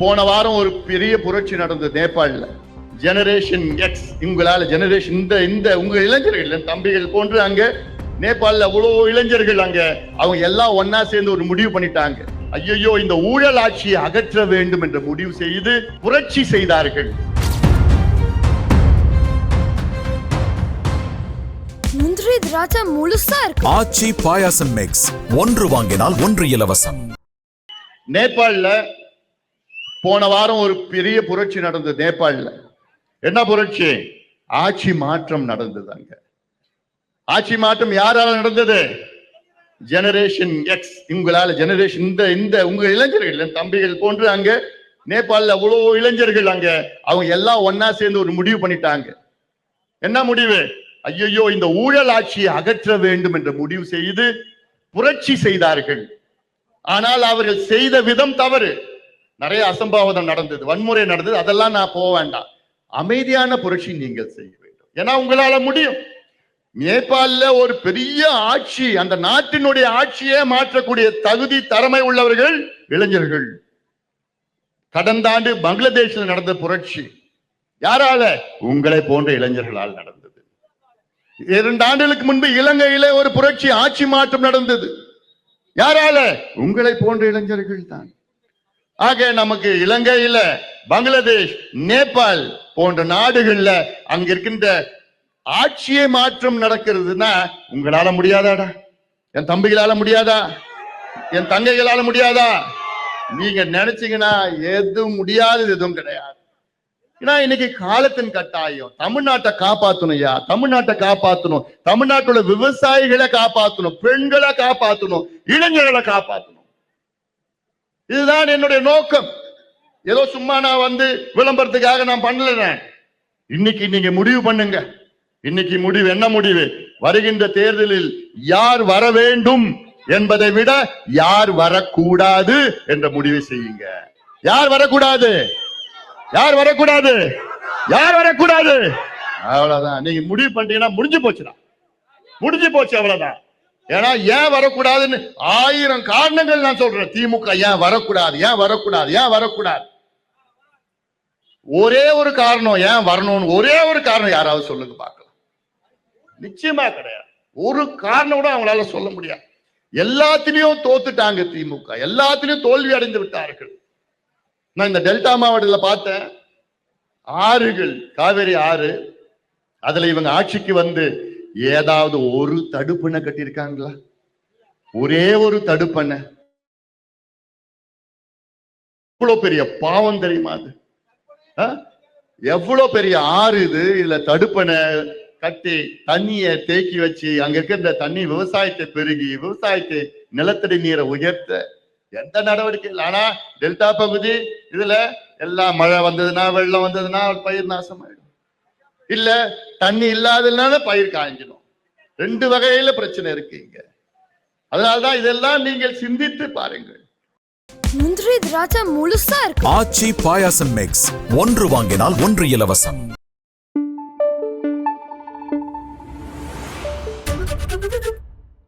போன வாரம் ஒரு பெரிய புரட்சி நடந்தது நேபாளில். ஜெனரேஷன் எக்ஸ் உங்களால ஜெனரேஷன் இந்த இந்த உங்க இளைஞர்கள் தம்பிகள் போன்று அங்க நேபாளில் அவ்வளோ இளைஞர்கள் அங்க. அவங்க எல்லாம் ஒண்ணா சேர்ந்து ஒரு முடிவு பண்ணிட்டாங்க. ஐயோ இந்த ஊழல் ஆட்சியை அகற்ற வேண்டும் என்ற முடிவு செய்து புரட்சி செய்தார்கள். முந்திரி திராட்சை முழுசா இருக்கு. ஆச்சி பாயாசம் மிக்ஸ் ஒன்று வாங்கினால் ஒன்று இலவசம். நேபாளில் போன வாரம் ஒரு பெரிய புரட்சி நடந்தது நேபாளில். என்ன புரட்சி? ஆட்சி மாற்றம் நடந்தது அங்க. ஆட்சி மாற்றம் யாரால நடந்தது? ஜெனரேஷன் எக்ஸ் உங்களால ஜெனரேஷன் இந்த இந்த உங்க இளைஞர்கள் என் தம்பிகள் போன்று அங்க நேபாளில் அவ்வளோ இளைஞர்கள் அங்க. அவங்க எல்லாம் ஒன்னா சேர்ந்து ஒரு முடிவு பண்ணிட்டாங்க. என்ன முடிவு? ஐயோ இந்த ஊழல் ஆட்சியை அகற்ற வேண்டும் என்ற முடிவு செய்து புரட்சி செய்தார்கள். ஆனால் அவர்கள் செய்த விதம் தவறு. நிறைய அசம்பாவிதம் நடந்தது வன்முறை நடந்தது அதெல்லாம் நான் போக வேண்டாம். அமைதியான புரட்சி நீங்கள் செய்ய வேண்டும். ஏன்னா உங்களால முடியும். நேபாளில ஒரு பெரிய ஆட்சி அந்த நாட்டினுடைய ஆட்சியே மாற்றக்கூடிய தகுதி திறமை உள்ளவர்கள் இளைஞர்கள். கடந்த ஆண்டு பங்களாதேஷில் நடந்த புரட்சி யாரால? உங்களை போன்ற இளைஞர்களால் நடந்தது. இரண்டு ஆண்டுகளுக்கு முன்பு இலங்கையிலே ஒரு புரட்சி ஆட்சி மாற்றம் நடந்தது. யாரால? உங்களை போன்ற இளைஞர்கள் தான். ஆக நமக்கு இலங்கையில பங்களாதேஷ் நேபாள் போன்ற நாடுகள்ல அங்க இருக்கின்ற ஆட்சியை மாற்றம் நடக்கிறதுனா உங்களால முடியாதாடா? என் தம்பிகளால முடியாதா? என் தங்கைகளால முடியாதா? நீங்க நினைச்சீங்கன்னா எதுவும் முடியாதது எதுவும் கிடையாது. ஏன்னா இன்னைக்கு காலத்தின் கட்டாயம். தமிழ்நாட்டை காப்பாத்தணும் யா தமிழ்நாட்டை காப்பாத்தணும். தமிழ்நாட்டோட விவசாயிகளை காப்பாத்தணும். பெண்களை காப்பாத்தணும். இளைஞர்களை காப்பாத்தணும். இதுதான் என்னுடைய நோக்கம். ஏதோ சும்மா நான் வந்து விளம்பரத்துக்காக நான் பண்ணல இன்னைக்கு நீங்க முடிவு பண்ணுங்க. இன்னைக்கு முடிவு என்ன முடிவு? வருகின்ற தேர்தலில் யார் வர வேண்டும் என்பதை விட யார் வரக்கூடாது என்ற முடிவை செய்யுங்க. யார் வரக்கூடாது? யார் வரக்கூடாது? யார் வரக்கூடாது? அவ்வளவுதான். நீங்க முடிவு பண்ணிட்டீங்கன்னா முடிஞ்சு போச்சுடா. முடிஞ்சு போச்சு அவ்வளவுதான். ஏன்னா ஏன் வரக்கூடாதுன்னு ஆயிரம் காரணங்கள் நான் சொல்றேன். திமுக ஏன் வரக்கூடாது ஏன் வரக்கூடாது ஏன் வரக்கூடாது? ஒரே ஒரு காரணம் ஏன் வரணும்னு ஒரே ஒரு காரணம் யாராவது சொல்லுங்க பார்க்கலாம். நிச்சயமா கிடையாது. ஒரு காரணம் கூட அவங்களால சொல்ல முடியாது. எல்லாத்திலையும் தோத்துட்டாங்க திமுக. எல்லாத்திலையும் தோல்வி அடைந்து விட்டார்கள். நான் இந்த டெல்டா மாவட்டத்தில் பார்த்தேன். ஆறுகள் காவேரி ஆறு அதுல இவங்க ஆட்சிக்கு வந்து ஏதாவது ஒரு தடுப்பணை கட்டியிருக்காங்களா? ஒரே ஒரு தடுப்பணை. எவ்வளவு பெரிய பாவம் தெரியுமா அது? எவ்வளவு பெரிய ஆறு இது இதுல தடுப்பணை கட்டி தண்ணிய தேக்கி வச்சு அங்க இருக்கிற தண்ணி விவசாயத்தை பெருகி விவசாயத்தை நிலத்தடி நீரை உயர்த்த எந்த நடவடிக்கை இல்லை. ஆனா டெல்டா பகுதி இதுல எல்லாம் மழை வந்ததுன்னா வெள்ளம் வந்ததுன்னா பயிர் நாசமாயிடும். இல்ல தண்ணி இல்லாததுனால பயிர் காய்ஞ்சிடும். ரெண்டு வகையில பிரச்சனை இருக்கு இங்க. அதனால்தான் இதெல்லாம் நீங்கள் சிந்தித்து பாருங்கள். முந்திரி திராட்சை முழுசா இருக்கு. ஆச்சி பாயாசம் மிக்ஸ் ஒன்று வாங்கினால் ஒன்று இலவசம்.